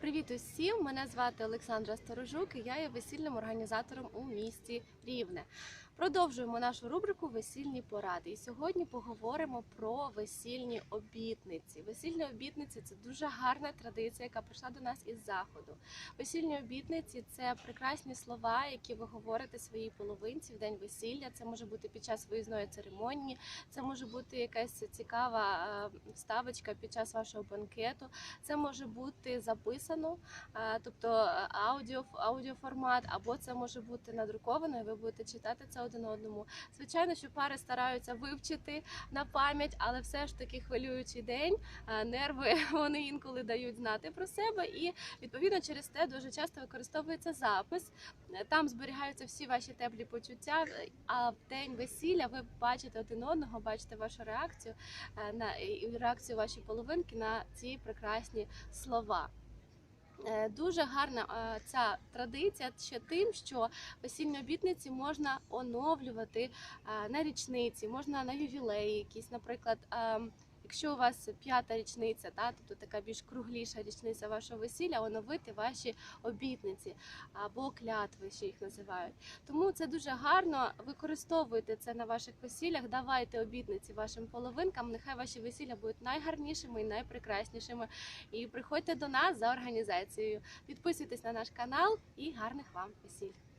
Привіт усім! Мене звати Олександра Сторожук і я є весільним організатором у місті Рівне. Продовжуємо нашу рубрику Весільні поради. І сьогодні поговоримо про весільні обітниці. Весільні обітниці це дуже гарна традиція, яка прийшла до нас із заходу. Весільні обітниці це прекрасні слова, які ви говорите своїй половинці в день весілля. Це може бути під час виїзної церемонії, це може бути якась цікава е, вставочка під час вашого банкету. Це може бути записано, е, тобто е, аудіо, аудіоформат, або це може бути надруковано, і ви будете читати це один одному. Звичайно, що пари стараються вивчити на пам'ять, але все ж таки хвилюючий день, нерви вони інколи дають знати про себе, і відповідно через те дуже часто використовується запис. Там зберігаються всі ваші теплі почуття. А в день весілля ви бачите один одного, бачите вашу реакцію е, на реакцію вашої половинки на ці прекрасні слова. Е, Дуже гарна е, ця традиція ще тим, що весільні обітниці можна оновлювати е, на річниці, можна на ювілеї якісь, наприклад. Якщо у вас п'ята річниця, та тобто така більш кругліша річниця вашого весілля, оновити ваші обітниці або клятви, ще їх називають. Тому це дуже гарно. Використовуйте це на ваших весіллях, давайте обітниці вашим половинкам. Нехай ваші весілля будуть найгарнішими і найпрекраснішими. І приходьте до нас за організацією. Підписуйтесь на наш канал і гарних вам весіль.